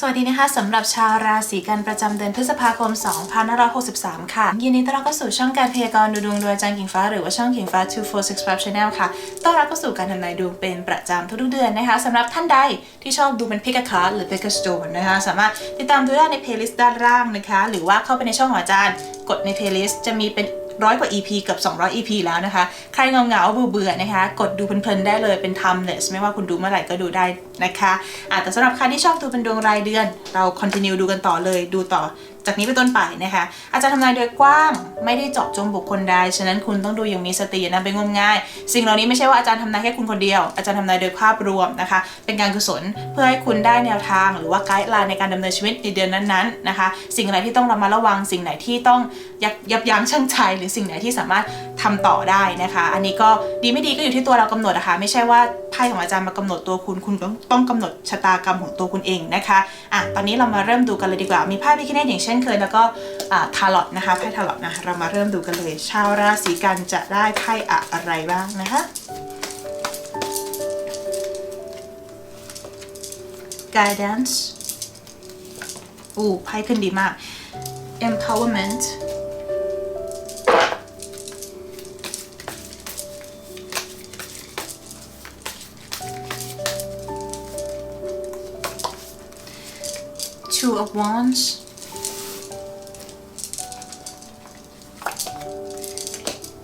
สวัสดีนะคะสำหรับชาวราศีกันประจำเดือนพฤษภาคม 2563 ค่ะ ยินดีต้อนรับเข้าสู่ช่องการพยากรณ์ดูดวงโดยอาจารย์กิ่งฟ้าหรือว่าช่องกิ่งฟ้า 2465 Channel ค่ะ ต้อนรับเข้าสู่การทำนายดวงเป็นประจำทุกๆเดือนนะคะสำหรับท่านใดที่ชอบดูเป็นพิก a คาร์หรือพิก a สโตนนะคะ สามารถติดตามดูได้ในเพลย์ลิสต์ด้านล่างนะคะ หรือว่าเข้าไปในช่องของอาจารย์ กดในเพลย์ลิสต์จะมีเป็น ร้อยกว่า EP เกับ 200 EP แล้วนะคะ ใครเงาเงาๆเบื่อๆนะคะ กดดูเพลินๆได้เลยเป็น timeless ไม่ว่าคุณดูเมื่อไหร่ก็ดูได้นะคะอะแต่สำหรับใครที่ชอบดูเป็นดวงรายเดือน เรา continue ดูกันต่อเลยดูต่อจากนี้เป็นต้นไปนะคะ อาจารย์ทำนายโดยกว้างไม่ได้เจาะจงบุคคลใด ฉะนั้นคุณต้องดูอย่างมีสติอย่านำไปงมงาย สิ่งเหล่านี้ไม่ใช่ว่าอาจารย์ทำนายแค่คุณคนเดียว อาจารย์ทำนายโดยภาพรวมนะคะ เป็นการกุศลเพื่อให้คุณได้แนวทาง หรือว่าไกด์ไลน์ในการดำเนินชีวิตในเดือนนั้นๆนะคะ สิ่งไหนที่ต้องระมัดระวัง สิ่งไหนที่ต้องยับยับยั้งชั่งใจหรือสิ่งไหนที่สามารถทำต่อได้นะคะ อันนี้ก็ดีไม่ดีก็อยู่ที่ตัวเรากำหนดนะคะ ไม่ใช่ว่าไพ่ของอาจารย์มากำหนดตัวคุณ คุณต้องต้องกำหนดชะตากรรมของตัวคุณเองนะคะอะตอนนี้เรามาเริ่มดูกันเลยดีกว่า มีไพ่พิคเนตอย่างเช่นเคยแล้วก็ทาร์ลอตนะคะไพ่ทาร์ลอตนะเรามาเริ่มดูกันเลย ชาวราศีกันจะได้ไพ่อะไรบ้างนะคะ guidance อู้ไพ่ขึ้นดีมาก empowerment two of wands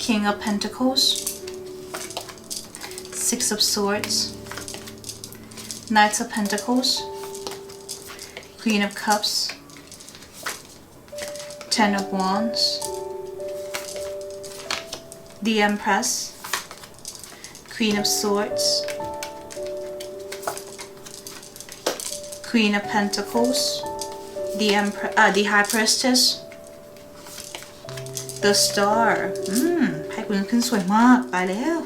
king of pentacles. Six of swords. Knights of pentacles. Queen of cups. Ten of wands. The empress. Queen of swords. Queen of Pentacles, the Emperor, uh, the High Priestess, the Star. อื มไพ่คุณขึ้นสวยมากไปแล้ว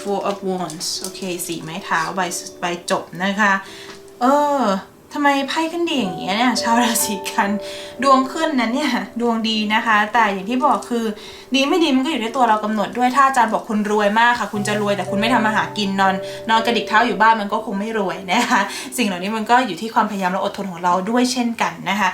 Four of Wands โอเคสีไม้เท้าใบใบจบนะคะ เออทำไมไพ่ขึ้นดีอย่างเงี้ยเนี่ยชาวราศีกันดวงขึ้นนะเนี่ยดวงดีนะคะ แต่อย่างที่บอกคือ ดีไม่ดีมันก็อยู่ที่ตัวเรากำหนดด้วยถ้าอาจารย์บอกคุณรวยมากค่ะ คุณจะรวยแต่คุณไม่ทำมาหากินนอน นอนกระดิกเท้าอยู่บ้านมันก็คงไม่รวยนะคะ สิ่งเหล่านี้มันก็อยู่ที่ความพยายามและอดทนของเราด้วยเช่นกันนะคะ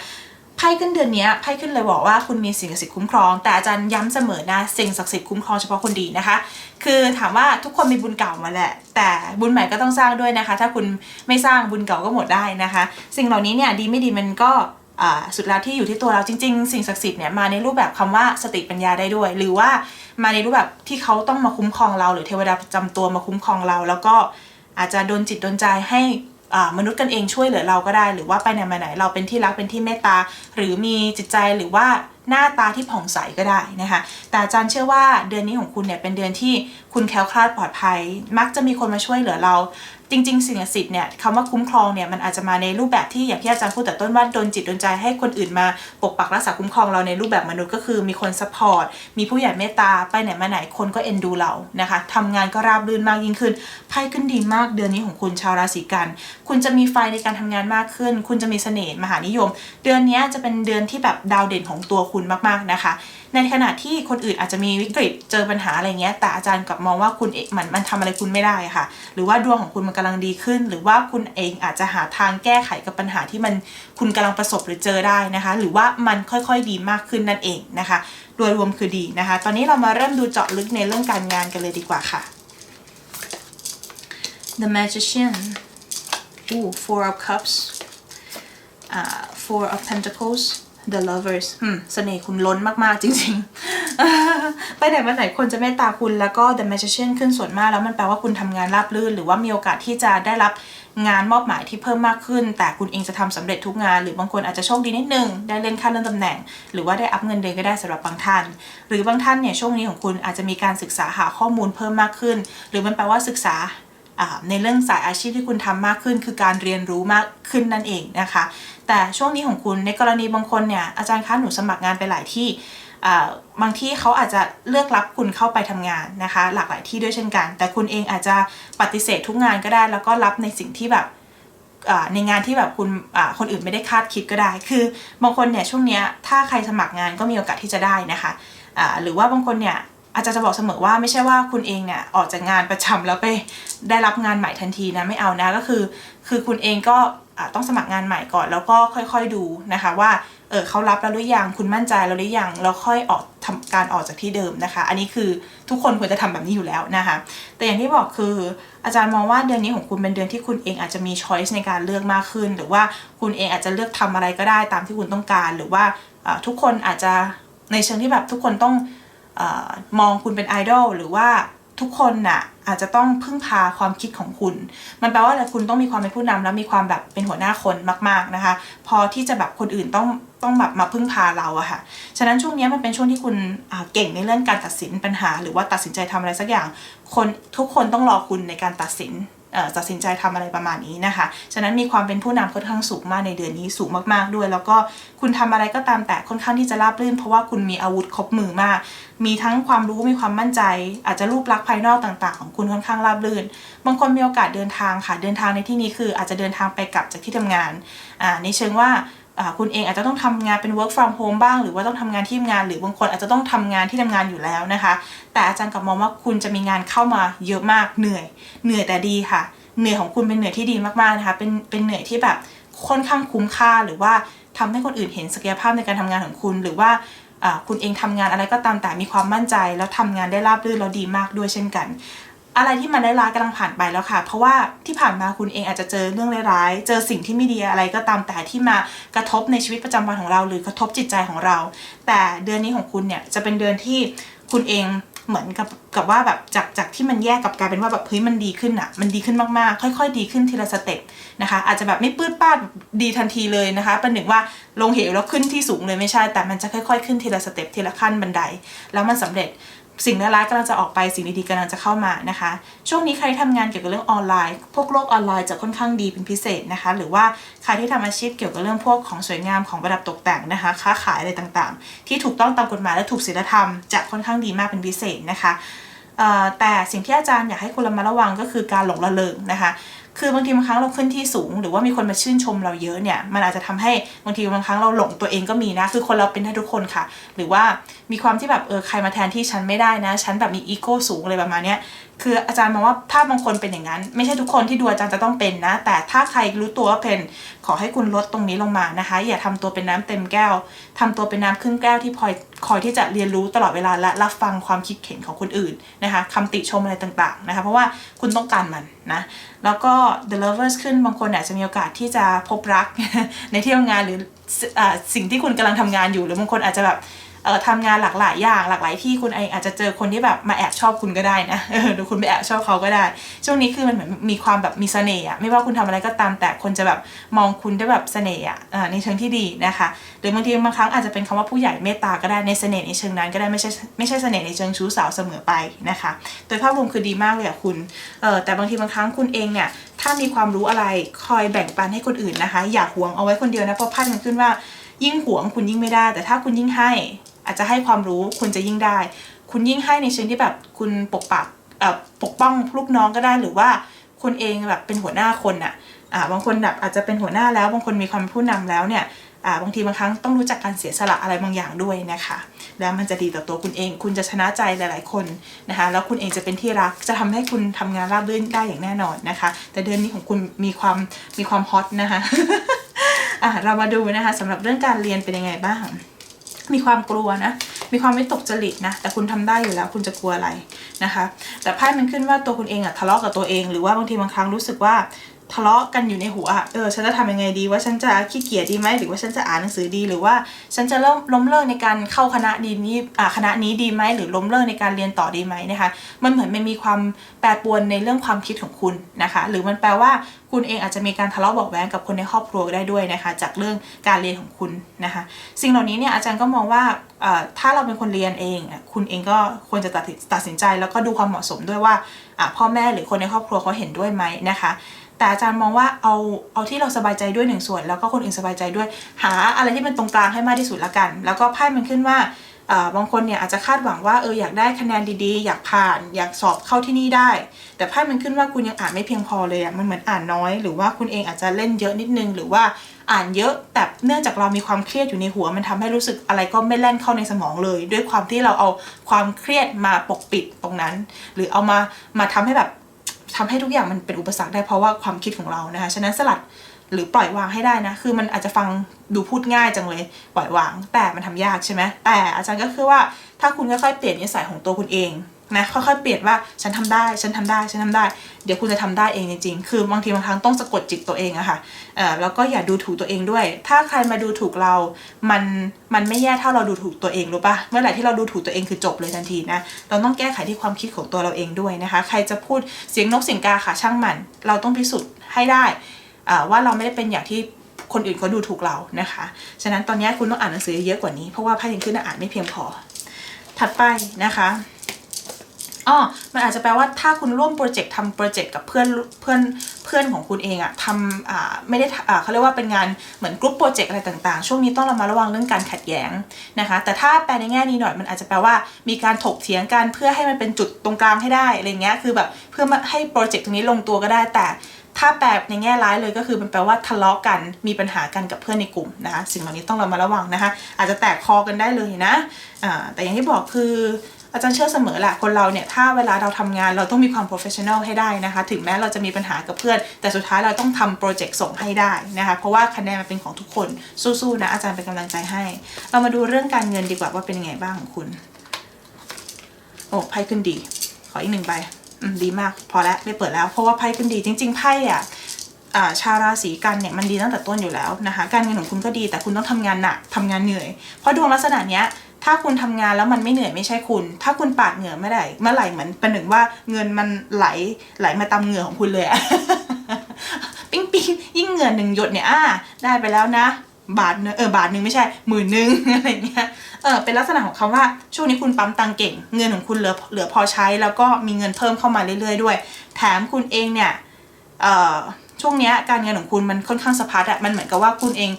พ่ขึ้นเดือนนี้ไพ่ขึ้นเลยบอกว่าคุณมีสิ่งศักดิ์สิทธิ์คุ้มครอง แต่อาจารย์ย้ำเสมอนะสิ่งศักดิ์สิทธิ์คุ้มครองเฉพาะคนดีนะคะ คือถามว่าทุกคนมีบุญเก่ามาแหละ แต่บุญใหม่ก็ต้องสร้างด้วยนะคะ ถ้าคุณไม่สร้างบุญเก่าก็หมดได้นะคะ สิ่งเหล่านี้เนี่ยดีไม่ดีมันก็สุดแล้วที่อยู่ที่ตัวเราจริง ๆ สิ่งศักดิ์สิทธิ์เนี่ยมาในรูปแบบคำว่าสติปัญญาได้ด้วย หรือว่ามาในรูปแบบที่เขาต้องมาคุ้มครองเรา หรือเทวดาประจำตัวมาคุ้มครองเรา แล้วก็อาจจะโดนจิตโดนใจให้ มนุษย์กันเองช่วยเหลือเราก็ได้ หรือว่าไปไหนมาไหนเราเป็นที่รักเป็นที่เมตตา หรือมีจิตใจหรือว่าหน้าตาที่ผ่องใสก็ได้นะคะ แต่อาจารย์เชื่อว่าเดือนนี้ของคุณเนี่ยเป็นเดือนที่คุณแคล้วคลาดปลอดภัย มักจะมีคนมาช่วยเหลือเรา จริง ๆ สิ่งศักดิ์สิทธิ์เนี่ยคำว่าคุ้มครองเนี่ยมันอาจจะมาในรูปแบบที่อย่างที่อาจารย์พูดแต่ต้นว่าโดนจิตโดนใจให้คนอื่นมาปกปักรักษาคุ้มครองเราในรูปแบบมนุษย์ก็คือมีคนซัพพอร์ตมีผู้ใหญ่เมตตาไปไหนมาไหนคนก็เอ็นดูเรานะคะทำงานก็ราบรื่นมากยิ่งขึ้นไพ่ขึ้นดีมากเดือนนี้ของคุณชาวราศีกัน คุณจะมีไฟในการทำงานมากขึ้น คุณจะมีเสน่ห์มหานิยม เดือนนี้จะเป็นเดือนที่แบบดาวเด่นของตัวคุณมากๆนะคะ ในขณะที่คนอื่นอาจจะมีวิกฤตเจอปัญหาอะไรเงี้ยแต่อาจารย์กลับมองว่าคุณเองมันมันทำอะไรคุณไม่ได้ค่ะ หรือว่าดวงของคุณมันกำลังดีขึ้น หรือว่าคุณเองอาจจะหาทางแก้ไขกับปัญหาที่มันคุณกำลังประสบหรือเจอได้นะคะ หรือว่ามันค่อยๆดีมากขึ้นนั่นเองนะคะ โดยรวมคือดีนะคะ ตอนนี้เรามาเริ่มดูเจาะลึกในเรื่องการงานกันเลยดีกว่าค่ะ The Magician อู้ Four of Cups อ่า Four of Pentacles The Lovers อืมเสน่ห์คุณล้นมากๆจริงๆ ไปไหนมาไหนคนจะเมตตาคุณแล้วก็ The Magician ขึ้นส่วนมากแล้วมันแปลว่าคุณทำงานราบรื่น หรือว่ามีโอกาสที่จะได้รับงานมอบหมายที่เพิ่มมากขึ้น แต่คุณเองจะทำสำเร็จทุกงาน หรือบางคนอาจจะโชคดีนิดนึง ได้เลื่อนขั้นเลื่อนตำแหน่ง หรือว่าได้อัพเงินเดือนก็ได้สำหรับบางท่าน หรือบางท่านเนี่ยช่วงนี้ของคุณอาจจะมีการศึกษาหาข้อมูลเพิ่มมากขึ้น หรือมันแปลว่าศึกษา ในเรื่องสายอาชีพที่คุณทำมากขึ้น คือการเรียนรู้มากขึ้นนั่นเองนะคะ แต่ช่วงนี้ของคุณในกรณีบางคนเนี่ยอาจารย์คะหนูสมัครงานไปหลายที่บางที่เขาอาจจะเลือกรับคุณเข้าไปทำงานนะคะ หลากหลายที่ด้วยเช่นกัน แต่คุณเองอาจจะปฏิเสธทุกงานก็ได้ แล้วก็รับในสิ่งที่แบบในงานที่แบบคุณคนอื่นไม่ได้คาดคิดก็ได้ คือบางคนเนี่ยช่วงนี้ถ้าใครสมัครงานก็มีโอกาสที่จะได้นะคะหรือว่าบางคนเนี่ย อาจารย์จะบอกเสมอว่าไม่ใช่ว่าคุณเองเนี่ยออกจากงานประจำแล้วไปได้รับงานใหม่ทันทีนะไม่เอานะก็คือ คือคุณเองก็ต้องสมัครงานใหม่ก่อนแล้วก็ค่อยๆดูนะคะว่าเออเขารับแล้วหรือยังคุณมั่นใจแล้วหรือยังแล้วค่อยออกทำการออกจากที่เดิมนะคะ อันนี้คือทุกคนควรจะทำแบบนี้อยู่แล้วนะคะ แต่อย่างที่บอกคืออาจารย์มองว่าเดือนนี้ของคุณเป็นเดือนที่คุณเองอาจจะมีช้อยส์ในการเลือกมากขึ้น หรือว่าคุณเองอาจจะเลือกทำอะไรก็ได้ตามที่คุณต้องการ หรือว่าทุกคนอาจจะในเชิงที่แบบทุกคนต้อง มองคุณเป็นไอดอลหรือว่าทุกคนน่ะอาจจะต้องพึ่งพาความคิดของคุณ มันแปลว่าอะไรคุณต้องมีความเป็นผู้นำแล้วมีความแบบเป็นหัวหน้าคนมาก ๆนะคะ พอที่จะแบบคนอื่นต้องต้องแบบมาพึ่งพาเราอะค่ะ ฉะนั้นช่วงนี้มันเป็นช่วงที่คุณเก่งในเรื่องการตัดสินปัญหา หรือว่าตัดสินใจทำอะไรสักอย่าง คนทุกคนต้องรอคุณในการตัดสิน ตัดสินใจทำอะไรประมาณนี้นะคะ ฉะนั้นมีความเป็นผู้นำค่อนข้างสูงมากในเดือนนี้สูงมากๆด้วย แล้วก็คุณทำอะไรก็ตามแต่ค่อนข้างที่จะราบรื่น เพราะว่าคุณมีอาวุธครบมือมาก มีทั้งความรู้มีความมั่นใจ อาจจะรูปลักษณ์ภายนอกต่างๆ ของคุณค่อนข้างราบรื่น บางคนมีโอกาสเดินทางค่ะเดินทางในที่นี้คืออาจจะเดินทางไปกลับจากที่ทำงานในเชิงว่า คุณเองอาจจะต้องทำงานเป็น work from home บ้าง หรือว่าต้องทำงานที่ทำงาน หรือบางคนอาจจะต้องทำงานที่ทำงานอยู่แล้วนะคะ แต่อาจารย์กลับมองว่าคุณจะมีงานเข้ามาเยอะมากเหนื่อย เหนื่อยแต่ดีค่ะ เหนื่อยของคุณเป็นเหนื่อยที่ดีมากๆนะคะเป็นเป็นเหนื่อยที่แบบค่อนข้างคุ้มค่าหรือว่าทำให้คนอื่นเห็นศักยภาพในการทำงานของคุณ หรือว่าคุณเองทำงานอะไรก็ตามแต่มีความมั่นใจ แล้วทำงานได้ราบรื่นแล้วดีมากด้วยเช่นกัน อะไรที่มันร้ายๆกำลังผ่านไปแล้วค่ะ เพราะว่าที่ผ่านมาคุณเองอาจจะเจอเรื่องร้ายๆ เจอสิ่งที่ไม่ดีอะไรก็ตามแต่ที่มากระทบในชีวิตประจำวันของเรา หรือกระทบจิตใจของเรา แต่เดือนนี้ของคุณเนี่ยจะเป็นเดือนที่คุณเองเหมือนกับกับว่าแบบจากจากที่มันแย่กับกลายเป็นว่าแบบเฮ้ยมันดีขึ้นอะมันดีขึ้นมากๆ ค่อย ๆ ดีขึ้นทีละสเต็ปนะคะ อาจจะแบบไม่ปื้ดป้าดดีทันทีเลยนะคะเป็นหนึ่งว่าลงเหวแล้วขึ้นที่สูงเลยไม่ใช่แต่มันจะค่อย ๆ ขึ้นทีละสเต็ปทีละขั้นบันได แล้วมันสำเร็จ สิ่งร้ายๆกำลังจะออกไปสิ่งดีๆกำลังจะเข้ามานะคะ ช่วงนี้ใครที่ทำงานเกี่ยวกับเรื่องออนไลน์ พวกโลกออนไลน์จะค่อนข้างดีเป็นพิเศษนะคะ หรือว่าใครที่ทำอาชีพเกี่ยวกับเรื่องพวกของสวยงามของประดับตกแต่งนะคะ ค้าขายอะไรต่างๆ ที่ถูกต้องตามกฎหมายและถูกศีลธรรมจะค่อนข้างดีมากเป็นพิเศษนะคะแต่สิ่งที่อาจารย์อยากให้คุณระมัดระวังก็คือการหลงระเริงนะคะ คือบางทีบางครั้งเราขึ้นที่สูง หรือว่ามีคนมาชื่นชมเราเยอะเนี่ย มันอาจจะทำให้บางทีบางครั้งเราหลงตัวเองก็มีนะ คือคนเราเป็นได้ทุกคนค่ะ หรือว่ามีความที่แบบเออใครมาแทนที่ฉันไม่ได้นะ ฉันแบบมีอีโก้สูงอะไรประมาณเนี้ยคืออาจารย์มองว่าถ้าบางคนเป็นอย่างนั้น ไม่ใช่ทุกคนที่ดูอาจารย์จะต้องเป็นนะ แต่ถ้าใครรู้ตัวว่าเป็นขอให้คุณลดตรงนี้ลงมานะคะ อย่าทำตัวเป็นน้ำเต็มแก้วทำตัวเป็นน้ำครึ่งแก้วที่คอยคอยที่จะเรียนรู้ตลอดเวลาและรับฟังความคิดเห็นของคนอื่นนะคะคำติชมอะไรต่างๆนะคะ เพราะว่าคุณต้องการมันนะแล้วก็ the lovers ขึ้นบางคนอาจจะมีโอกาสที่จะพบรักในที่ทำงานหรืออ่าสิ่งที่คุณกำลังทำงานอยู่ หรือบางคนอาจจะแบบ เอ่อทำงานหลากหลายอย่างหลากหลายที่คุณเองอาจจะเจอคนที่แบบมาแอบชอบคุณก็ได้นะเออหรือคุณไปแอบชอบเขาก็ได้ ช่วงนี้คือมันเหมือนมีความแบบมีเสน่ห์อะไม่ว่าคุณทำอะไรก็ตามแต่คนจะแบบมองคุณได้แบบเสน่ห์อะอ่าในเชิงที่ดีนะคะหรือบางทีบางครั้งอาจจะเป็นคำว่าผู้ใหญ่เมตตาก็ได้ในเสน่ห์ในเชิงนั้นก็ได้ไม่ใช่ไม่ใช่เสน่ห์ในเชิงชู้สาวเสมอไปนะคะโดยภาพรวมคือดีมากเลยอะคุณเออแต่บางทีบางครั้งคุณเองเนี่ยถ้ามีความรู้อะไรคอยแบ่งปันให้คนอื่นนะคะ อย่าหวงเอาไว้คนเดียวนะเพราะพัดมันขึ้นว่ายิ่งหวงคุณยิ่งไม่ได้ แต่ถ้าคุณยิ่งให้ อาจจะให้ความรู้คุณจะยิ่งได้ คุณยิ่งให้ในเชิงที่แบบคุณปกปักปกป้องลูกน้องก็ได้หรือว่าคุณเองแบบเป็นหัวหน้าคนอะอ่าบางคนแบบอาจจะเป็นหัวหน้าแล้วบางคนมีความเป็นผู้นำแล้วเนี่ยบางทีบางครั้งต้องรู้จักการเสียสละอะไรบางอย่างด้วยนะคะ แล้วมันจะดีต่อตัวคุณเอง คุณจะชนะใจหลาย ๆ คนนะคะแล้วคุณเองจะเป็นที่รักจะทำให้คุณทำงานราบรื่นได้อย่างแน่นอนนะคะ แต่เดือนนี้ของคุณมีความมีความฮอตนะคะะเรามาดูนะคะสำหรับเรื่องการเรียนเป็นยังไงบ้าง มีความกลัวนะ มีความไม่ตกจริตนะ แต่คุณทำได้อยู่แล้ว คุณจะกลัวอะไรนะคะ แต่ไพ่มันขึ้นว่าตัวคุณเองอะทะเลาะกับตัวเอง หรือว่าบางทีบางครั้งรู้สึกว่า ทะเลาะกันอยู่ในหัวอะเออฉันจะทำยังไงดีว่าฉันจะขี้เกียจดีไหมหรือว่าฉันจะอ่านหนังสือดี หรือว่าฉันจะเริ่มล้มเลิกในการเข้าคณะดีนี้อ่าคณะนี้ดีไหมหรือล้มเลิกในการเรียนต่อดีไหมนะคะ มันเหมือนมันมีความแปรปรวนในเรื่องความคิดของคุณนะคะ หรือมันแปลว่าคุณเองอาจจะมีการทะเลาะบอกแว้งกับคนในครอบครัวได้ด้วยนะคะ จากเรื่องการเรียนของคุณนะคะ สิ่งเหล่านี้เนี่ยอาจารย์ก็มองว่าถ้าเราเป็นคนเรียนเอง คุณเองก็ควรจะตัดสินตัดสินใจแล้วก็ดูความเหมาะสมด้วยว่าพ่อแม่หรือคนในครอบครัวเขาเห็นด้วยไหมนะคะ แต่อาจารย์มองว่าเอาเอาที่เราสบายใจด้วยหนึ่งส่วน แล้วก็คนอื่นสบายใจด้วย หาอะไรที่เป็นตรงกลางให้มากที่สุดละกัน แล้วก็ไพ่มันขึ้นว่าบางคนเนี่ยอาจจะคาดหวังว่าเอออยากได้คะแนนดีๆ อยากผ่านอยากสอบเข้าที่นี่ได้ แต่ไพ่มันขึ้นว่าคุณยังอ่านไม่เพียงพอเลยอะมันเหมือนอ่านน้อย หรือว่าคุณเองอาจจะเล่นเยอะนิดนึง หรือว่าอ่านเยอะแต่เนื่องจากเรามีความเครียดอยู่ในหัว มันทำให้รู้สึกอะไรก็ไม่แล่นเข้าในสมองเลย ด้วยความที่เราเอาความเครียดมาปกปิดตรงนั้น หรือเอามามาทำให้แบบ ทำให้ทุกอย่างมันเป็นอุปสรรคได้เพราะว่าความคิดของเรานะคะ ฉะนั้นสลัดหรือปล่อยวางให้ได้นะ คือมันอาจจะฟังดูพูดง่ายจังเลย ปล่อยวาง แต่มันทำยากใช่ไหมแต่อาจารย์ก็คือว่าถ้าคุณค่อยๆเปลี่ยนนิสัยของตัวคุณเอง นะค่อยๆเปลี่ยนว่าฉันทำได้ฉันทำได้ฉันทำได้ เดี๋ยวคุณจะทำได้เองจริงๆคือบางทีบางครั้งต้องสะกดจิตตัวเองอะค่ะเอ่อแล้วก็อย่าดูถูกตัวเองด้วย ถ้าใครมาดูถูกเรา มันมันไม่แย่ถ้าเราดูถูกตัวเองรู้ปะเมื่อไหร่ที่เราดูถูกตัวเองคือจบเลยทันทีนะเราต้องแก้ไขที่ความคิดของตัวเราเองด้วยนะคะ ใครจะพูดเสียงนกเสียงกาค่ะช่างมัน เราต้องพิสูจน์ให้ได้ว่าเราไม่ได้เป็นอย่างที่คนอื่นเขาดูถูกเรานะคะ ฉะนั้นตอนนี้คุณต้องอ่านหนังสือเยอะกว่านี้ เพราะว่าไพ่ยังขึ้นอ่านไม่เพียงพอ ถัดไปนะคะ อ๋อมันอาจจะแปลว่าถ้าคุณร่วมโปรเจกต์ทำโปรเจกต์กับเพื่อนเพื่อนเพื่อนของคุณเองอะทำอ่าไม่ได้อ่าเขาเรียกว่าเป็นงานเหมือนกรุ๊ปโปรเจกต์อะไรต่างๆ ช่วงนี้ต้องระมัดระวังเรื่องการขัดแย้งนะคะ แต่ถ้าแปลในแง่นี้หน่อยมันอาจจะแปลว่ามีการถกเถียงกันเพื่อให้มันเป็นจุดตรงกลางให้ได้อะไรเงี้ยคือแบบเพื่อมาให้โปรเจกต์ตรงนี้ลงตัวก็ได้แต่ถ้าแปลในแง่ร้ายเลยก็คือมันแปลว่าทะเลาะกันมีปัญหากันกับเพื่อนในกลุ่มนะคะสิ่งเหล่านี้ต้องระมัดระวังนะคะ อาจจะแตกคอกันได้เลยนะอ่าแต่อย่างที่บอกคือ อาจารย์เชื่อเสมอแหละคนเราเนี่ยถ้าเวลาเราทำงานเราต้องมีความ professional ให้ได้นะคะ ถึงแม้เราจะมีปัญหากับเพื่อน แต่สุดท้ายเราต้องทำโปรเจกต์ส่งให้ได้นะคะ เพราะว่าคะแนนมันเป็นของทุกคนสู้ๆนะอาจารย์เป็นกำลังใจให้ เรามาดูเรื่องการเงินดีกว่าว่าเป็นยังไงบ้างของคุณโอ้ไพ่ขึ้นดี ขออีกหนึ่งใบอืมดีมากพอแล้วไม่เปิดแล้ว เพราะว่าไพ่ขึ้นดีจริง ๆไพ่อะชาวราศีกันเนี่ยมันดีตั้งแต่ต้นอยู่แล้วนะคะ การเงินของคุณก็ดีแต่คุณต้องทำงานหนักทำงานเหนื่อย เพราะดวงลักษณะเนี้ย ถ้าคุณทำงานแล้วมันไม่เหนื่อยไม่ใช่คุณ ถ้าคุณปาดเหงื่อไม่ได้เมื่อไหร่เหมือนประหนึ่งว่าเงินมันไหลไหลมาตามเหงื่อของคุณเลยอะปิ้งปิ้งยิ่งเหงื่อหนึ่งหยดเนี่ยอ่าได้ไปแล้วนะ บาทเนงเออบาทหนึ่งไม่ใช่หมื่นหนึ่งอะไรเงี้ยเออเป็นลักษณะของคำว่าช่วงนี้คุณปั๊มตังเก่ง เงินของคุณเหลือเหลือพอใช้ แล้วก็มีเงินเพิ่มเข้ามาเรื่อยๆด้วย แถมคุณเองเนี่ยเออช่วงเนี้ยการเงินของคุณมันค่อนข้างสะพัดอะมันเหมือนกับว่าคุณเอง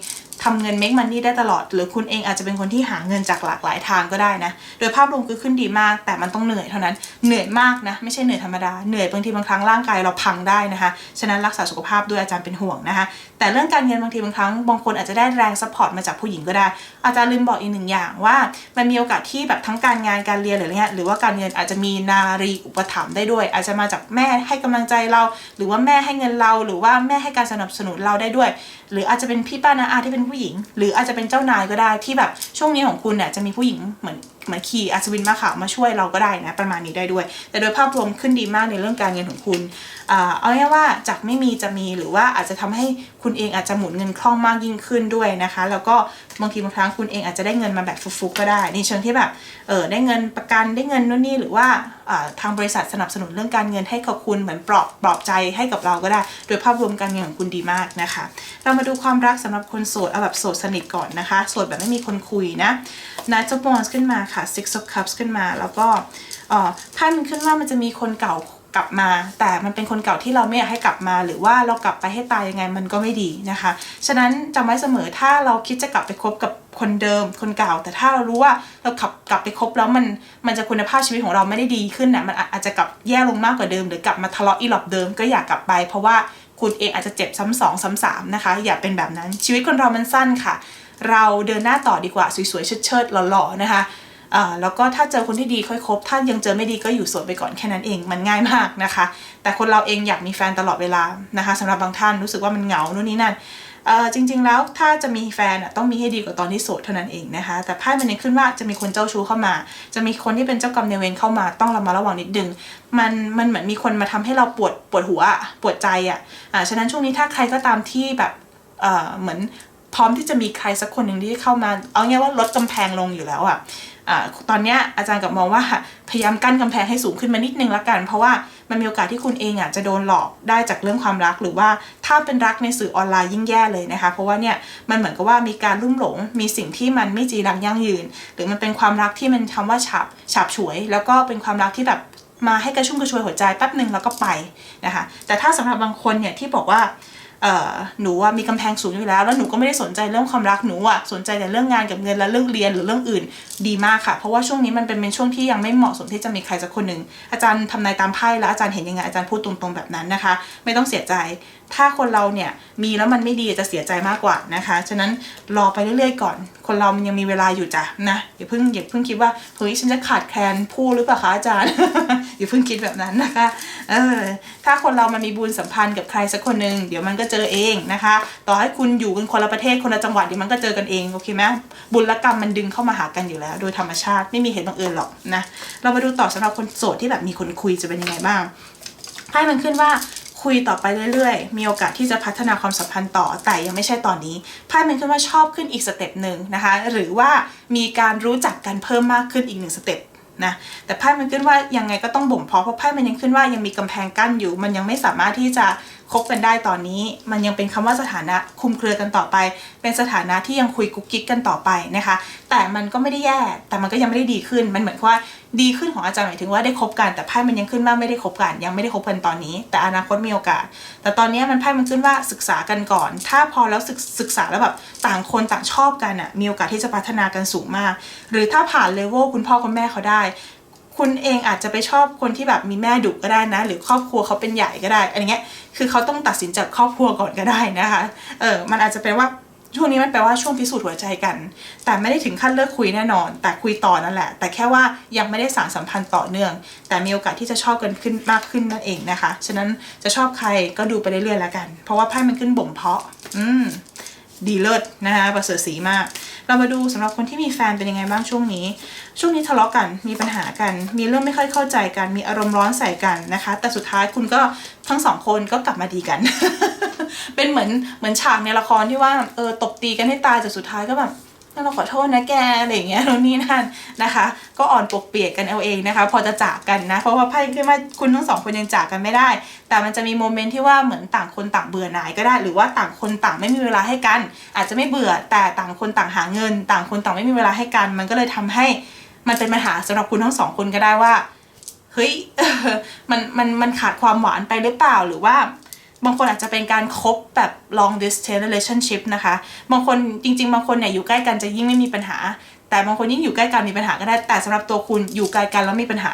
ทำเงิน make money ได้ตลอด หรือคุณเองอาจจะเป็นคนที่หาเงินจากหลากหลายทางก็ได้นะ โดยภาพรวมคือขึ้นดีมาก แต่มันต้องเหนื่อยเท่านั้น เหนื่อยมากนะ ไม่ใช่เหนื่อยธรรมดา เหนื่อยบางทีบางครั้งร่างกายเราพังได้นะคะ ฉะนั้นรักษาสุขภาพด้วยอาจารย์เป็นห่วงนะคะ แต่เรื่องการเงินบางทีบางครั้งบางคนอาจจะได้แรงซัพพอร์ตมาจากผู้หญิงก็ได้ อาจารย์ลืมบอกอีกหนึ่งอย่างว่า มันมีโอกาสที่แบบทั้งการงานการเรียนหรืออะไรเงี้ยหรือว่าการเงินอาจจะมีนารีอุปถัมภ์ได้ด้วย อาจจะมาจากแม่ให้กำลังใจเรา หรือว่าแม่ให้เงินเรา หรือว่าแม่ให้การสนับสนุนเราได้ด้วย หรืออาจจะเป็นพี่ป้านาอาที่เป็นผู้หญิง หรืออาจจะเป็นเจ้านายก็ได้ที่แบบช่วงนี้ของคุณเนี่ยจะมีผู้หญิงเหมือนเหมือนขี่อัศวินมาขาวมาช่วยเราก็ได้นะประมาณนี้ได้ด้วย แต่โดยภาพรวมขึ้นดีมากในเรื่องการเงินของคุณอเอาง่ายว่าจากไม่มีจะมีหรือว่าอาจจะทำให้คุณเองอาจจะหมุนเงินคล่องมากยิ่งขึ้นด้วยนะคะ แล้วก็บางทีบางครั้งคุณเองอาจจะได้เงินมาแบบฟุกๆก็ได้ในเชิงที่แบบเออได้เงินประกันได้เงินนู่นนี่หรือว่าทางบริษัทสนับสนุนเรื่องการเงินให้กับคุณเหมือนปลอบปลอบใจให้กับเราก็ได้ โดยภาพรวมการเงินของคุณดีมากนะคะ เรามาดูความรักสำหรับคนโสดเอาแบบโสดสนิทก่อนนะคะโสดแบบไม่มีคนคุยนะ Knight of Wands ขึ้นมาค่ะ Six of Cups ขึ้นมาแล้วก็ไพ่มันขึ้นว่ามันจะมีคนเก่า กลับมา แต่มันเป็นคนเก่าที่เราไม่อยากให้กลับมา หรือว่าเรากลับไปให้ตายยังไงมันก็ไม่ดีนะคะ ฉะนั้นจำไว้เสมอถ้าเราคิดจะกลับไปคบกับคนเดิมคนเก่า แต่ถ้าเรารู้ว่าเราขับกลับไปคบแล้วมันมันจะคุณภาพชีวิตของเราไม่ได้ดีขึ้นน่ะมันอาจจะกลับแย่ลงมากกว่าเดิม หรือกลับมาทะเลาะอีหลอบเดิมก็อย่ากกลับไป เพราะว่าคุณเองอาจจะเจ็บซ้ำสองซ้ำสามนะคะ อย่าเป็นแบบนั้นชีวิตคนเรามันสั้นค่ะ เราเดินหน้าต่อดีกว่าสวยๆเชิดๆหล่อๆนะคะ แล้วก็ถ้าเจอคนที่ดีค่อยคบ ถ้ายังเจอไม่ดีก็อยู่โสดไปก่อนแค่นั้นเองมันง่ายมากนะคะ แต่คนเราเองอยากมีแฟนตลอดเวลานะคะสำหรับบางท่านรู้สึกว่ามันเหงานู่นนี่นั่นเอ่อจริง ๆ แล้วถ้าจะมีแฟนอะต้องมีให้ดีกว่าตอนที่โสดเท่านั้นเองนะคะ แต่ไพ่มันยังขึ้นว่าจะมีคนเจ้าชู้เข้ามา จะมีคนที่เป็นเจ้ากรรมนายเวรเข้ามาต้องเระมัดระวังนิดนึงมันมันเหมือนมีคนมาทำให้เราปวดปวดหัวปวดใจอะอ่าฉะนั้นช่วงนี้ถ้าใครก็ตามที่แบบเอ่อเหมือน พร้อมที่จะมีใครสักคนหนึ่งที่เข้ามา เอาง่ายว่าลดกำแพงลงอยู่แล้วอะอะตอนนี้อาจารย์กับมองว่าพยายามกั้นกำแพงให้สูงขึ้นมานิดนึงละกัน เพราะว่ามันมีโอกาสที่คุณเองอะจะโดนหลอกได้จากเรื่องความรัก หรือว่าถ้าเป็นรักในสื่อออนไลน์ยิ่งแย่เลยนะคะ เพราะว่าเนี่ยมันเหมือนกับว่ามีการลุ่มหลง มีสิ่งที่มันไม่จีรังยั่งยืน หรือมันเป็นความรักที่มันคำว่าฉาบฉาบฉวย แล้วก็เป็นความรักที่แบบมาให้กระชุ่มกระชวยหัวใจแป๊บหนึ่งแล้วก็ไปนะคะ แต่ถ้าสำหรับบางคนเนี่ยที่บอกว่า หนูว่ามีกำแพงสูงอยู่แล้ว แล้วหนูก็ไม่ได้สนใจเรื่องความรักหนูอะสนใจแต่เรื่องงานกับเงินและเรื่องเรียนหรือเรื่องอื่นดีมากค่ะ เพราะว่าช่วงนี้มันเป็นเป็นช่วงที่ยังไม่เหมาะสมที่จะมีใครสักคนหนึ่งอาจารย์ทำนายตามไพ่แล้วอาจารย์เห็นยังไงอาจารย์พูดตรงๆแบบนั้นนะคะ ไม่ต้องเสียใจถ้าคนเราเนี่ยมีแล้วมันไม่ดีจะเสียใจมากกว่านะคะ ฉะนั้นรอไปเรื่อยๆก่อน คนเรามันยังมีเวลาอยู่จ้ะนะอย่าเพิ่งอย่าเพิ่งคิดว่าเฮ้ยฉันจะขาดแคลนผู้หรือเปล่าคะอาจารย์อย่าเพิ่งคิดแบบนั้นนะคะเออถ้าคนเรามันมีบุญสัมพันธ์กับใครสักคนหนึ่งเดี๋ยวมันก็เจอเองนะคะ ต่อให้คุณอยู่กันคนละประเทศคนละจังหวัดเดี๋ยวมันก็เจอกันเองโอเคไหมบุญและกรรมมันดึงเข้ามาหากันอยู่แล้ว โดยธรรมชาติไม่มีเหตุบังเอิญหรอกนะเรามาดูต่อสำหรับคนโสดที่แบบมีคนคุยจะเป็นยังไงบ้างไพ่มันขึ้นว่า คุยต่อไปเรื่อยๆ มีโอกาสที่จะพัฒนาความสัมพันธ์ต่อ แต่ยังไม่ใช่ตอนนี้ไพ่มันขึ้นว่าชอบขึ้นอีกสเต็ปหนึ่งนะคะ หรือว่ามีการรู้จักกันเพิ่มมากขึ้นอีกหนึ่งสเต็ปนะ แต่ไพ่มันขึ้นว่ายังไงก็ต้องบ่มเพาะ เพราะไพ่มันยังขึ้นว่ายังมีกำแพงกั้นอยู่ มันยังไม่สามารถที่จะ คบกันได้ตอนนี้ มันยังเป็นคำว่าสถานะคุมเครือกันต่อไป เป็นสถานะที่ยังคุยกุ๊กกิ๊กกันต่อไปนะคะ แต่มันก็ไม่ได้แย่ แต่มันก็ยังไม่ได้ดีขึ้น มันเหมือนกับว่าดีขึ้นของอาจารย์หมายถึงว่าได้คบกัน แต่ไพ่มันยังขึ้นว่าไม่ได้คบกัน ยังไม่ได้คบกันตอนนี้ แต่อนาคตมีโอกาส แต่ตอนนี้มันไพ่มันขึ้นว่าศึกษากันก่อน ถ้าพอแล้วศึกศึกษาแล้วแบบต่างคนต่างชอบกันอะมีโอกาสที่จะพัฒนากันสูงมาก หรือถ้าผ่านเลเวลคุณพ่อคุณแม่เขาได้ คุณเองอาจจะไปชอบคนที่แบบมีแม่ดุก็ได้นะ หรือครอบครัวเขาเป็นใหญ่ก็ได้อันเนี้ยคือเขาต้องตัดสินจากครอบครัวก่อนก็ได้นะคะเออมันอาจจะเป็นว่าช่วงนี้มันแปลว่าช่วงพิสูจน์หัวใจกัน แต่ไม่ได้ถึงขั้นเลิกคุยแน่นอน แต่คุยต่อนั่นแหละ แต่แค่ว่ายังไม่ได้สารสัมพันธ์ต่อเนื่อง แต่มีโอกาสที่จะชอบกันขึ้นมากขึ้นนั่นเองนะคะ ฉะนั้นจะชอบใครก็ดูไปเรื่อยๆแล้วกัน เพราะว่าไพ่มันขึ้นบ่มเพาะ อืม ดีเลิศนะคะประเสริฐสีมาก เรามาดูสำหรับคนที่มีแฟนเป็นยังไงบ้างช่วงนี้ ช่วงนี้ทะเลาะกันมีปัญหากัน มีเรื่องไม่ค่อยเข้าใจกัน มีอารมณ์ร้อนใส่กันนะคะ แต่สุดท้ายคุณก็ทั้งสองคนก็กลับมาดีกัน เป็นเหมือนเหมือนฉากในละครที่ว่าเออตบตีกันให้ตายแต่สุดท้ายก็แบบ เราขอโทษนะแกอะไรอย่างเงี้ยแล้วนี่นั่นนะคะ ก็อ่อนปกเปียกกันเอาเองนะคะ พอจะจากกันนะ เพราะว่าไพ่ขึ้นว่าคุณทั้งสองคนยังจากกันไม่ได้ แต่มันจะมีโมเมนต์ที่ว่าเหมือนต่างคนต่างเบื่อหน่ายก็ได้ หรือว่าต่างคนต่างไม่มีเวลาให้กัน อาจจะไม่เบื่อแต่ต่างคนต่างหาเงิน ต่างคนต่างไม่มีเวลาให้กัน มันก็เลยทำให้มันเป็นปัญหาสำหรับคุณทั้งสองคนก็ได้ว่าเฮ้ยมันมันมันขาดความหวานไปหรือเปล่าหรือว่า บางคนอาจจะเป็นการคบแบบ long distance relationship นะคะ บางคนจริง ๆ บางคนเนี่ยอยู่ใกล้กันจะยิ่งไม่มีปัญหา แต่บางคนยิ่งอยู่ใกล้กันมีปัญหาก็ได้ แต่สำหรับตัวคุณอยู่ไกลกันแล้วมีปัญหา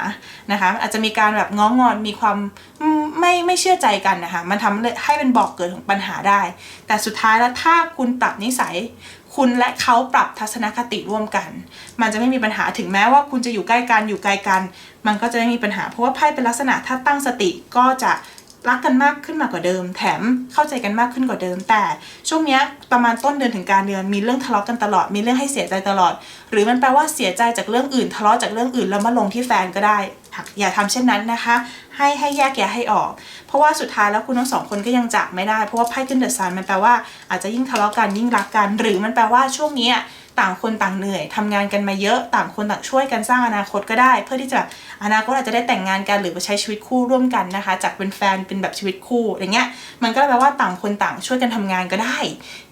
นะคะ อาจจะมีการแบบง้องอนมีความอืมไม่ไม่เชื่อใจกันนะคะ มันทำให้เป็นบอกเกิดของปัญหาได้ แต่สุดท้ายแล้วถ้าคุณปรับนิสัยคุณและเขาปรับทัศนคติร่วมกัน มันจะไม่มีปัญหาถึงแม้ว่าคุณจะอยู่ใกล้กันอยู่ไกลกัน มันก็จะไม่มีปัญหา เพราะว่าไพ่เป็นลักษณะถ้าตั้งสติก็จะ รักกันมากขึ้นมากกว่าเดิม แถมเข้าใจกันมากขึ้นกว่าเดิม แต่ช่วงเนี้ยประมาณต้นเดือนถึงกลารเดือนมีเรื่องทะเลาะกันตลอดมีเรื่องให้เสียใจตลอด หรือมันแปลว่าเสียใจจากเรื่องอื่น ทะเลาะจากเรื่องอื่นแล้วมาลงที่แฟนก็ได้อย่าทำเช่นนั้นนะคะ ให้ให้แยกแยะให้ออก เพราะว่าสุดท้ายแล้วคุณทั้งสองคนก็ยังจากไม่ได้เพราะว่าไพ่ขึ้นเดอะซันมันแปลว่าอาจจะยิ่งทะเลาะกันยิ่งรักกัน หรือมันแปลว่าช่วงนี้ ต่างคนต่างเหนื่อยทำงานกันมาเยอะต่างคนต่างช่วยกันสร้างอนาคตก็ได้ เพื่อที่จะอนาคตอาจจะได้แต่งงานกันหรือไปใช้ชีวิตคู่ร่วมกันนะคะ จากเป็นแฟนเป็นแบบชีวิตคู่อย่างเงี้ยมันก็แปลว่าต่างคนต่างช่วยกันทำงานก็ได้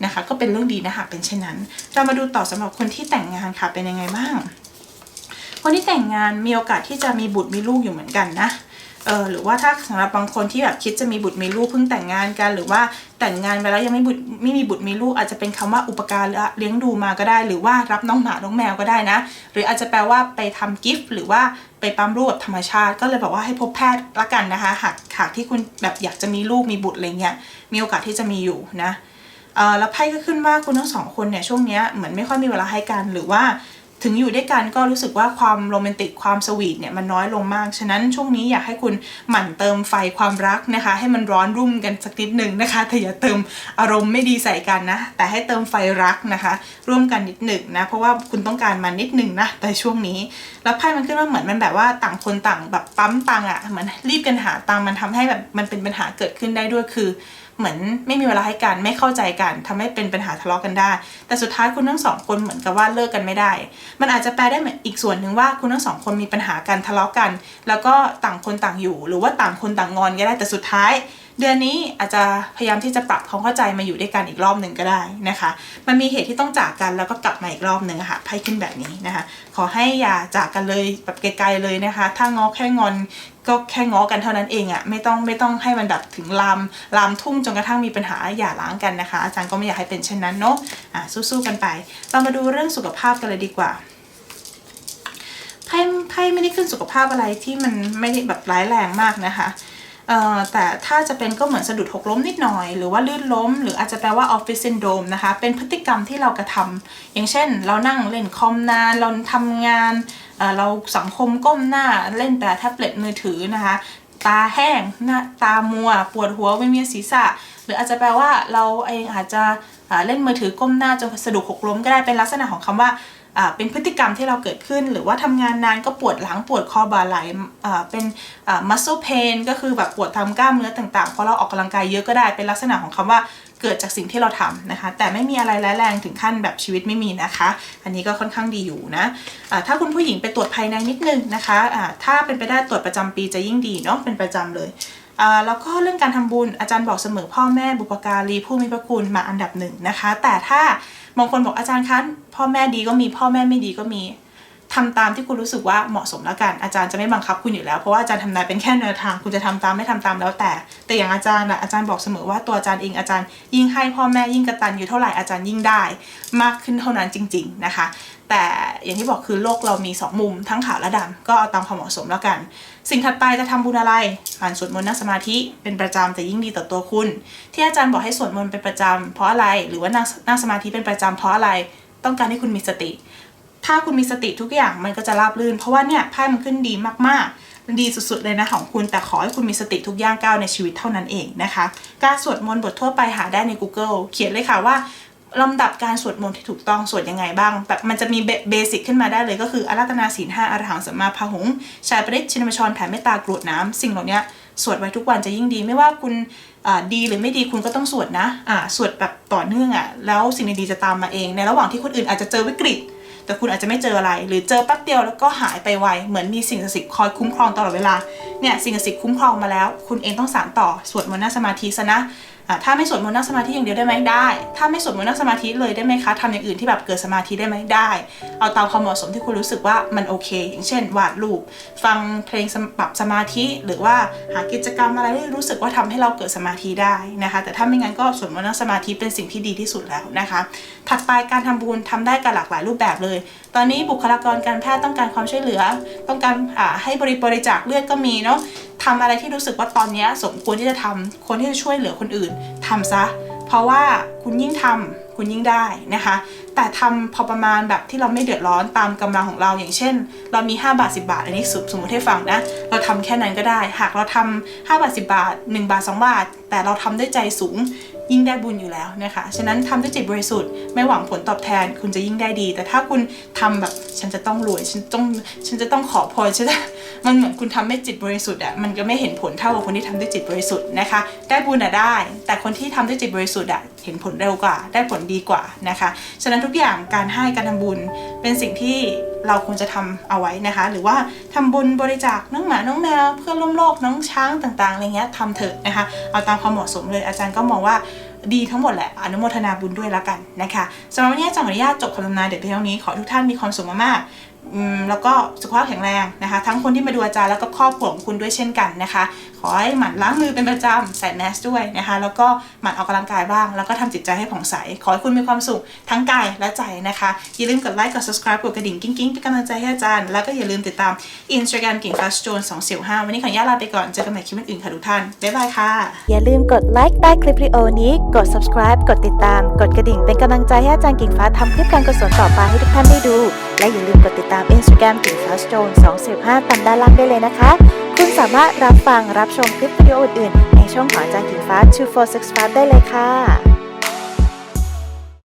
นะคะ ก็เป็นเรื่องดีนะคะเป็นเช่นนั้น เรามาดูต่อสำหรับคนที่แต่งงานค่ะเป็นยังไงบ้างคนที่แต่งงานมีโอกาสที่จะมีบุตรมีลูกอยู่เหมือนกันนะ เออหรือว่าถ้าสำหรับบางคนที่แบบคิดจะมีบุตรมีลูกเพิ่งแต่งงานกัน หรือว่าแต่งงานไปแล้วยังไม่บุตรไม่มีบุตรมีลูก อาจจะเป็นคำว่าอุปการะเลี้ยงดูมาก็ได้ หรือว่ารับน้องหมาน้องแมวก็ได้นะ หรืออาจจะแปลว่าไปทำกิฟต์หรือว่าไปปั๊มลูกแบบธรรมชาติ ก็เลยบอกว่าให้พบแพทย์ละกันนะคะหากหากที่คุณแบบอยากจะมีลูกมีบุตรอะไรเงี้ยมีโอกาสที่จะมีอยู่นะเออแล้วไพ่ก็ขึ้นว่าคุณทั้งสองคนเนี่ยช่วงเนี้ยเหมือนไม่ค่อยมีเวลาให้กันหรือว่า ถึงอยู่ด้วยกันก็รู้สึกว่าความโรแมนติกความสวีทเนี่ยมันน้อยลงมาก ฉะนั้นช่วงนี้อยากให้คุณหมั่นเติมไฟความรักนะคะ ให้มันร้อนรุ่มกันสักนิดหนึ่งนะคะแต่อย่าเติมอารมณ์ไม่ดีใส่กันนะ แต่ให้เติมไฟรักนะคะ ร่วมกันนิดหนึ่งนะเพราะว่าคุณต้องการมันนิดหนึ่งนะแต่ช่วงนี้แล้วไพ่มันขึ้นว่าเหมือนมันแบบว่าต่างคนต่างแบบปั๊มตังอะ่ะเหมือนรีบกันหาตังมันทำให้แบบมันเป็นปัญหาเกิดขึ้นได้ด้วยคือ เหมือนไม่มีเวลาให้กันไม่เข้าใจกันทำให้เป็นปัญหาทะเลาะกันได้ แต่สุดท้ายคุณทั้งสองคนเหมือนกับว่าเลิกกันไม่ได้ มันอาจจะแปลได้เหมือนอีกส่วนหนึ่งว่าคุณทั้งสองคนมีปัญหากันทะเลาะกัน แล้วก็ต่างคนต่างอยู่ หรือว่าต่างคนต่างงอนก็ได้แต่สุดท้าย เดือนนี้อาจจะพยายามที่จะปรับความเข้าใจมาอยู่ด้วยกันอีกรอบหนึ่งก็ได้นะคะ มันมีเหตุที่ต้องจากกันแล้วก็กลับมาอีกรอบหนึ่งค่ะไพ่ขึ้นแบบนี้นะคะ ขอให้อย่าจากกันเลยแบบไกลๆเลยนะคะ ถ้างอแค่งอนก็แค่ง้อกันเท่านั้นเองอะไม่ต้องไม่ต้องให้มันแบบถึงลามลามทุ่งจนกระทั่งมีปัญหาอย่าล้างกันนะคะ อาจารย์ก็ไม่อยากให้เป็นเช่นนั้นเนาะอะสู้ๆกันไป เรามาดูเรื่องสุขภาพกันเลยดีกว่าไพ่ไพ่ไม่ได้ขึ้นสุขภาพอะไรที่มันไม่ได้แบบร้ายแรงมากนะคะ แต่ถ้าจะเป็นก็เหมือนสะดุดหกล้มนิดหน่อย หรือว่าลื่นล้ม หรืออาจจะแปลว่าออฟฟิศซินโดมนะคะ เป็นพฤติกรรมที่เรากระทำอย่างเช่น เรานั่งเล่นคอมนาน เราทำงานเเราสังคมก้มหน้าเล่นแต่แท็บเล็ตมือถือนะคะตาแห้งหน้าตามัว ปวดหัววิงเวียนศีรษะ หรืออาจจะแปลว่าเราเองอาจจะเล่นมือถือก้มหน้าจนสะดุดหกล้มก็ได้เป็นลักษณะของคำว่าอ่า เป็นพฤติกรรมที่เราเกิดขึ้น หรือว่าทำงานนานก็ปวดหลังปวดคอบ่าไหลเป็น muscle pain ก็คือแบบปวดตามกล้ามเนื้อต่างๆเพราะเราออกกำลังกายเยอะก็ได้เป็นลักษณะของคำว่าเกิดจากสิ่งที่เราทำนะคะ แต่ไม่มีอะไรร้ายแรงถึงขั้นแบบชีวิตไม่มีนะคะ อันนี้ก็ค่อนข้างดีอยู่นะอ่าถ้าคุณผู้หญิงไปตรวจภายในนิดนึงนะคะอ่าถ้าเป็นไปได้ตรวจประจำปีจะยิ่งดีเนาะเป็นประจำเลยแล้วก็เรื่องการทำบุญอาจารย์บอกเสมอพ่อแม่บุปการีผู้มีพระคุณมาอันดับหนึ่งนะคะ แต่ถ้า บางคนบอกอาจารย์คะพ่อแม่ดีก็มีพ่อแม่ไม่ดีก็มี ทำตามที่คุณรู้สึกว่าเหมาะสมแล้วกันอาจารย์จะไม่บังคับคุณอยู่แล้วเพราะว่าอาจารย์ทำนายเป็นแค่แนวทางคุณจะทำตามไม่ทำตามแล้วแต่ แต่อย่างอาจารย์อะอาจารย์บอกเสมอว่าตัวอาจารย์เองอาจารย์ยิ่งให้พ่อแม่ยิ่งกระตันอยู่เท่าไหร่อาจารย์ยิ่งได้ มากขึ้นเท่านั้นจริง ๆนะคะ แต่อย่างที่บอกคือโลกเรามีสองมุมทั้งขาวและดำก็เอาตามความเหมาะสมแล้วกัน สิ่งถัดไปจะทำบุญอะไรอ่านสวดมนต์นั่งสมาธิเป็นประจำจะยิ่งดีต่อตัวคุณ ที่อาจารย์บอกให้สวดมนต์เป็นประจำเพราะอะไรหรือว่านั่งนั่งสมาธิเป็นประจำเพราะอะไรต้องการให้คุณมีสติ ถ้าคุณมีสติทุกอย่างมันก็จะราบรื่น เพราะว่าเนี่ยไพ่มันขึ้นดีมากๆมันดีสุดๆเลยนะของคุณ แต่ขอให้คุณมีสติทุกย่างก้าวในชีวิตเท่านั้นเองนะคะการสวดมนต์บททั่วไปหาได้ใน Google เขียนเลยค่ะว่าลำดับการสวดมนต์ที่ถูกต้องสวดยังไงบ้างแบบมันจะมีเบสิกขึ้นมาได้เลยก็คืออาราธนาศีลห้าอารหังสัมมาพาหุงชายปริศชินมชรแผ่เมตตากรวดน้ำสิ่งเหล่านี้ สวดไว้ทุกวันจะยิ่งดี ไม่ว่าคุณดีหรือไม่ดีคุณก็ต้องสวดนะอ่าสวดแบบต่อเนื่องอะแล้วสิ่งดีๆจะตามมาเอง ในระหว่างที่คนอื่นอาจจะเจอวิกฤต แต่คุณอาจจะไม่เจออะไร หรือเจอแป๊บเดียวแล้วก็หายไปไวเหมือนมีสิ่งศักดิ์สิทธิ์คอยคุ้มครองตลอดเวลาเนี่ยสิ่งศักดิ์สิทธิ์คุ้มครองมาแล้ว คุณเองต้องสานต่อสวดมนต์นั่งสมาธิซะนะ ถ้าไม่สวดมนต์นั่งสมาธิอย่างเดียวได้ไหมได้ ถ้าไม่สวดมนต์นั่งสมาธิเลยได้ไหมคะทำอย่างอื่นที่แบบเกิดสมาธิได้ไหมได้ เอาตามความเหมาะสมที่คุณรู้สึกว่ามันโอเค อย่างเช่น วาดรูป ฟังเพลงปรับสมาธิ หรือว่าหากิจกรรมอะไรที่รู้สึกว่าทำให้เราเกิดสมาธิได้นะคะ แต่ถ้าไม่งั้นก็สวดมนต์นั่งสมาธิเป็นสิ่งที่ดีที่สุดแล้วนะคะ ถัดไปการทำบุญทำได้กันหลากหลายรูปแบบเลย ตอนนี้บุคลากรการแพทย์ต้องการความช่วยเหลือ ต้องการอ่าให้บริบริจาคเลือดก็มีเนาะทำอะไรที่รู้สึกว่าตอนนี้สมควรที่จะทำคนที่จะช่วยเหลือคนอื่นทำซะ เพราะว่าคุณยิ่งทำคุณยิ่งได้นะคะ แต่ทำพอประมาณแบบที่เราไม่เดือดร้อนตามกำลังของเราอย่างเช่น เรามี 5 บาท 10 บาท อันนี้สมสมติให้ฟังนะ เราทำแค่นั้นก็ได้ หากเราทำ5บาท 10 บาท 1 บาท 2 บาท แต่เราทำด้วยใจสูง ยิ่งได้บุญอยู่แล้วนะคะ ฉะนั้นทำด้วยจิตบริสุทธิ์ไม่หวังผลตอบแทนคุณจะยิ่งได้ดี แต่ถ้าคุณทำแบบฉันจะต้องรวยฉันต้องฉันจะต้องขอพรฉันจะมันเหมือนคุณทำไม่จิตบริสุทธิ์อะมันก็ไม่เห็นผลเท่ากับคนที่ทำด้วยจิตบริสุทธิ์นะคะ ได้บุญอะได้ แต่คนที่ทำด้วยจิตบริสุทธิ์อะเห็นผลเร็วกว่า ได้ผลดีกว่านะคะ ฉะนั้นทุกอย่างการให้การทำบุญเป็นสิ่งที่เราควรจะทำเอาไว้นะคะ หรือว่าทำบุญบริจาคน้องหมา น้องแมวเพื่อนร่วมโลกน้องช้างต่างๆอะไรเงี้ยทำเถอะนะคะ เอาตามความเหมาะสมเลยอาจารย์ก็มองว่าดีทั้งหมดแหละอนุโมทนาบุญด้วยแล้วกันนะคะสำหรับวันนี้อาจารย์ขออนุญาตจบคำทำนายเด็ดเพียงเท่านี้ขอทุกท่านมีความสุขมากๆ แล้วก็สุขภาพแข็งแรงนะคะ ทั้งคนที่มาดูอาจารย์แล้วก็ครอบครัวของคุณด้วยเช่นกันนะคะ ขอให้หมั่นล้างมือเป็นประจำใส่แมสด้วยนะคะ แล้วก็หมั่นออกกำลังกายบ้าง แล้วก็ทำจิตใจให้ผ่องใส ขอให้คุณมีความสุขทั้งกายและใจนะคะ อย่าลืมกดไลค์กด subscribe กดกระดิ่งกิ้งกิ้งเป็นกำลังใจให้อาจารย์ แล้วก็อย่าลืมติดตาม Instagram กิ่งฟ้าโจน2 4 5วันนี้ขออนุญาตลาไปก่อนเจอกันใหม่คลิปอื่นๆค่ะทุกท่านบ๊ายบายค่ะอย่าลืมกดไลค์ใต้คลิปวิดีโอนี้กด subscribe กดติดตาม กดกระดิ่งเป็นกำลังใจให้อาจารย์กิ่งฟ้าทำคลิปการกุศลต่อไปให้ทุกท่านได้ดู และอย่าลืมกดติดตาม Instagram กิ่งฟ้าสโจน245ตามด้านล่างได้เลยนะคะ คุณสามารถรับฟังรับชมคลิปวิดีโออื่น ในช่องของอาจารย์กิ่งฟ้า 2465 ได้เลยค่ะ